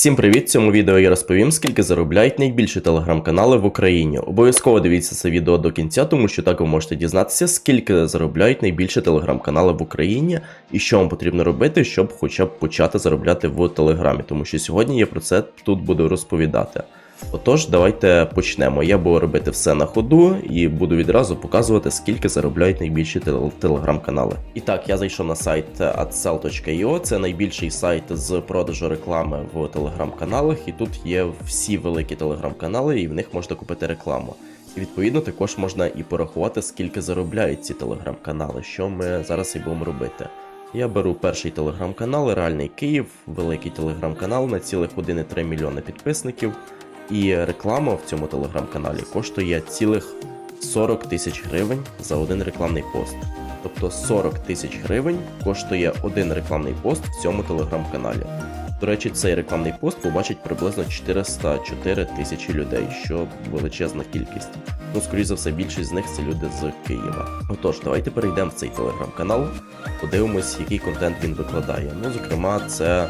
Всім привіт! В цьому відео я розповім, скільки заробляють найбільші телеграм-канали в Україні. Обов'язково дивіться це відео до кінця, тому що так ви можете дізнатися, скільки заробляють найбільші телеграм-канали в Україні і що вам потрібно робити, щоб хоча б почати заробляти в Телеграмі, тому що сьогодні я про це тут буду розповідати. Отож, давайте почнемо. Я буду робити все на ходу і буду відразу показувати, скільки заробляють найбільші тел- телеграм-канали. І так, я зайшов на сайт adsell.io, це найбільший сайт з продажу реклами в телеграм-каналах, і тут є всі великі телеграм-канали, і в них можна купити рекламу. І відповідно також можна і порахувати, скільки заробляють ці телеграм-канали, що ми зараз і будемо робити. Я беру перший телеграм-канал, Реальний Київ, великий телеграм-канал на цілих 1,3 мільйони підписників. І реклама в цьому телеграм-каналі коштує цілих 40 тисяч гривень за один рекламний пост. Тобто 40 тисяч гривень коштує один рекламний пост в цьому телеграм-каналі. До речі, цей рекламний пост побачить приблизно 404 тисячі людей, що величезна кількість. Ну, скоріш за все, більшість з них це люди з Києва. Отож, давайте перейдемо в цей телеграм-канал, подивимось, який контент він викладає. Ну, зокрема, це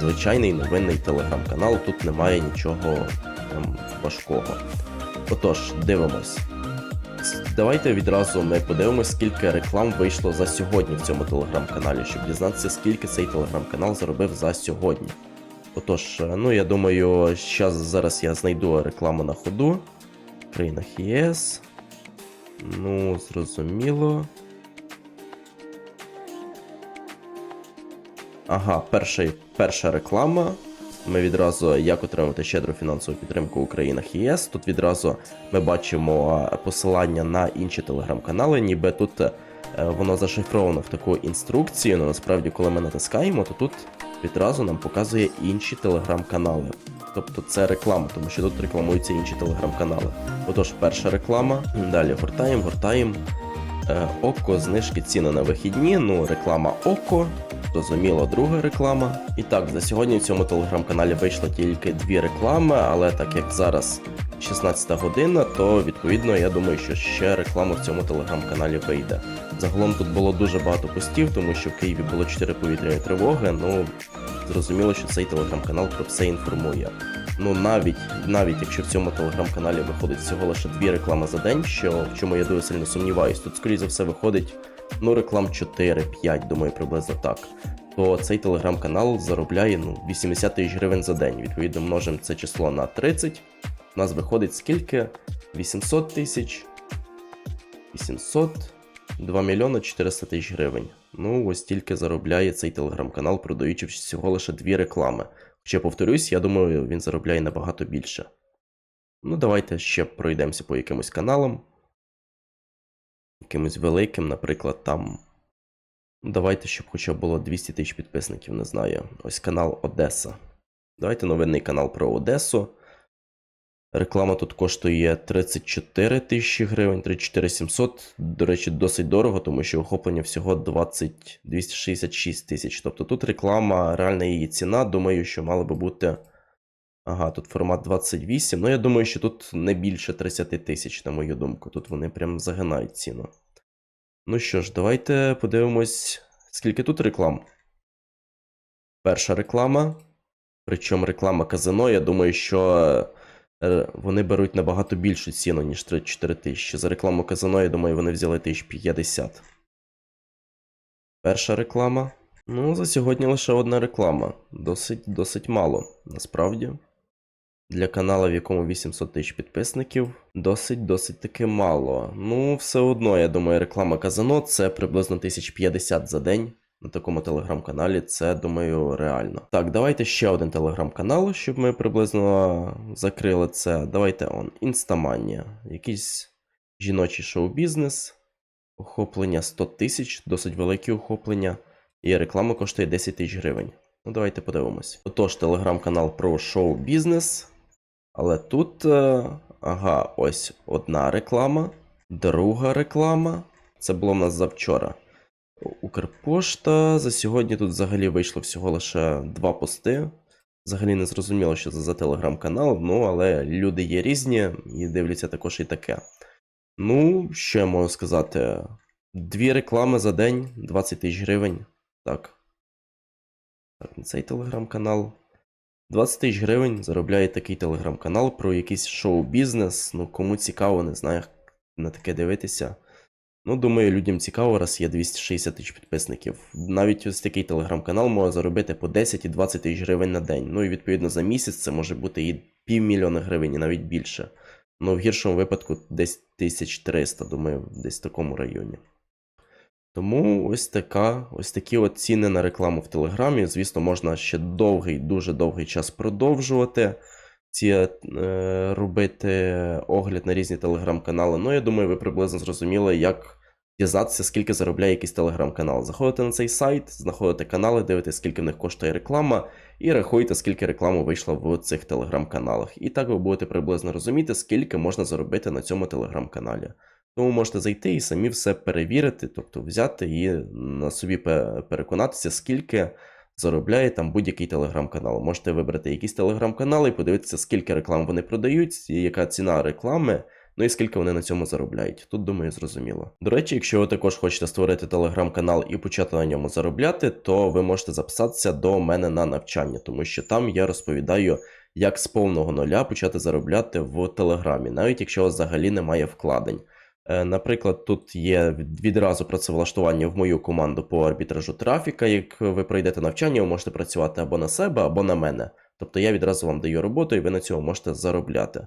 звичайний новинний телеграм-канал, тут немає нічого там, важкого. Отож, дивимось. Давайте відразу ми подивимось, скільки реклам вийшло за сьогодні в цьому телеграм-каналі, щоб дізнатися, скільки цей телеграм-канал заробив за сьогодні. Отож, е, ну я думаю, щас, зараз я знайду рекламу на ходу. В країнах ЄС. Ну, зрозуміло. Ага, перший, перша реклама. Ми відразу як отримати щедру фінансову підтримку у країнах ЄС. Тут відразу ми бачимо посилання на інші телеграм-канали, ніби тут е, воно зашифровано в таку інструкцію. але насправді, коли ми натискаємо, то тут відразу нам показує інші телеграм-канали. Тобто це реклама, тому що тут рекламуються інші телеграм-канали. Отож, перша реклама. Далі гортаємо, гортаємо. Е, Око, знижки ціни на вихідні. Ну, реклама Око. Зрозуміло, друга реклама. І так, за сьогодні в цьому телеграм-каналі вийшло тільки дві реклами, але так як зараз 16 година, то відповідно я думаю, що ще реклама в цьому телеграм-каналі вийде. Загалом тут було дуже багато постів, тому що в Києві було 4 повітряні тривоги. Ну зрозуміло, що цей телеграм-канал про все інформує. Ну навіть навіть якщо в цьому телеграм-каналі виходить всього лише дві реклами за день, що в чому я дуже сильно сумніваюсь, тут скоріше за все виходить ну реклам 4-5, думаю, приблизно так. То цей телеграм-канал заробляє ну 80 тисяч гривень за день. Відповідно, множимо це число на 30. У нас виходить скільки? 800 тисяч. 800, 2 мільйони 400 тисяч гривень. Ну, ось тільки заробляє цей телеграм-канал, продаючи всього лише дві реклами. Хоча, повторюсь, я думаю, він заробляє набагато більше. Ну, давайте ще пройдемося по якимось каналам. Якимось великим, наприклад, там. Давайте, щоб хоча б було 200 тисяч підписників, не знаю. Ось канал Одеса. Давайте новинний канал про Одесу. Реклама тут коштує 34 тисячі гривень, 34 700. До речі, досить дорого, тому що охоплення всього 20 266 тисяч. Тобто тут реклама, реальна її ціна. Думаю, що мало би бути. Ага, тут формат 28. Ну, я думаю, що тут не більше 30 тисяч, на мою думку. Тут вони прям загинають ціну. Ну що ж, давайте подивимось, скільки тут реклам. Перша реклама. Причому реклама казино, я думаю, що вони беруть набагато більшу ціну, ніж 34 тисячі. За рекламу казино, я думаю, вони взяли 1050. Перша реклама. Ну, за сьогодні лише одна реклама. Досить, досить мало, насправді. Для каналу, в якому 800 тисяч підписників, досить досить таки мало. Ну, все одно, я думаю, реклама казино це приблизно 1050 за день. На такому телеграм-каналі це, думаю, реально. Так, давайте ще один телеграм-канал, щоб ми приблизно закрили це. Давайте он. Інстаманія. Якийсь жіночий шоу-бізнес. Охоплення 100 тисяч, досить великі охоплення. І реклама коштує 10 тисяч гривень. Ну, давайте подивимось. Отож, телеграм-канал про шоу-бізнес. Але тут, е, ага, ось одна реклама, друга реклама. Це було в нас завчора. Укрпошта. За сьогодні тут взагалі вийшло всього лише два пости. Взагалі не зрозуміло, що це за телеграм-канал, ну але люди є різні і дивляться також і таке. Ну, що я можу сказати? Дві реклами за день, 20 тисяч гривень. Так. Так, цей телеграм-канал. 20 тисяч гривень заробляє такий телеграм-канал про якийсь шоу-бізнес. Ну, кому цікаво, не знаю, на таке дивитися. Ну, думаю, людям цікаво, раз є 260 тисяч підписників. Навіть ось такий телеграм-канал може заробити по 10 і 20 тисяч гривень на день. Ну і відповідно за місяць це може бути і півмільйона гривень, і навіть більше. Ну, в гіршому випадку десь 1300, думаю, десь в такому районі. Тому ось така, ось такі от ціни на рекламу в Телеграмі. Звісно, можна ще довгий, дуже довгий час продовжувати ці е, робити огляд на різні телеграм-канали. Ну, я думаю, ви приблизно зрозуміли, як дізнатися, скільки заробляє якийсь телеграм-канал. Заходите на цей сайт, знаходите канали, дивитесь, скільки в них коштує реклама, і рахуйте, скільки реклами вийшло в цих телеграм-каналах. І так ви будете приблизно розуміти, скільки можна заробити на цьому телеграм-каналі. Тому можете зайти і самі все перевірити, тобто взяти і на собі переконатися, скільки заробляє там будь-який телеграм-канал. Можете вибрати якийсь телеграм-канал і подивитися, скільки реклам вони продають, яка ціна реклами, ну і скільки вони на цьому заробляють. Тут, думаю, зрозуміло. До речі, якщо ви також хочете створити телеграм-канал і почати на ньому заробляти, то ви можете записатися до мене на навчання, тому що там я розповідаю, як з повного нуля почати заробляти в Телеграмі, навіть якщо у вас взагалі немає вкладень. Е, Наприклад, тут є відразу працевлаштування в мою команду по арбітражу трафіка. Як ви пройдете навчання, ви можете працювати або на себе, або на мене. Тобто я відразу вам даю роботу, і ви на цьому можете заробляти.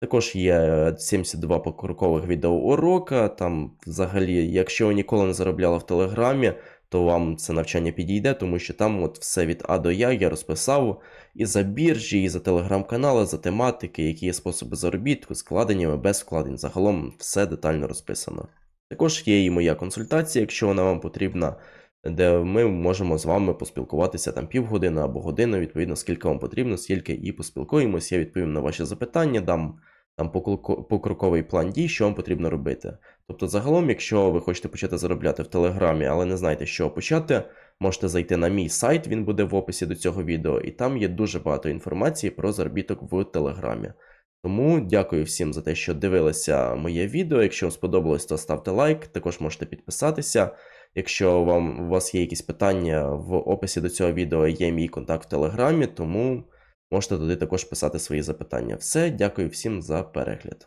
Також є е, 72 покрокових відеоурока. Там, взагалі, якщо ви ніколи не заробляли в Телеграмі, то вам це навчання підійде, тому що там от все від А до Я я розписав і за біржі, і за телеграм-канали, за тематики, які є способи заробітку, з вкладеннями, без вкладень. Загалом все детально розписано. Також є і моя консультація, якщо вона вам потрібна, де ми можемо з вами поспілкуватися там півгодини або годину, відповідно, скільки вам потрібно, стільки і поспілкуємось. Я відповім на ваші запитання, дам там покроковий план дій, що вам потрібно робити. Тобто, загалом, якщо ви хочете почати заробляти в Телеграмі, але не знаєте, чого почати, можете зайти на мій сайт, він буде в описі до цього відео, і там є дуже багато інформації про заробіток в Телеграмі. Тому дякую всім за те, що дивилися моє відео. Якщо вам сподобалось, то ставте лайк, також можете підписатися. Якщо вам у вас є якісь питання в описі до цього відео, є мій контакт в Телеграмі, тому можете туди також писати свої запитання. Все, дякую всім за перегляд.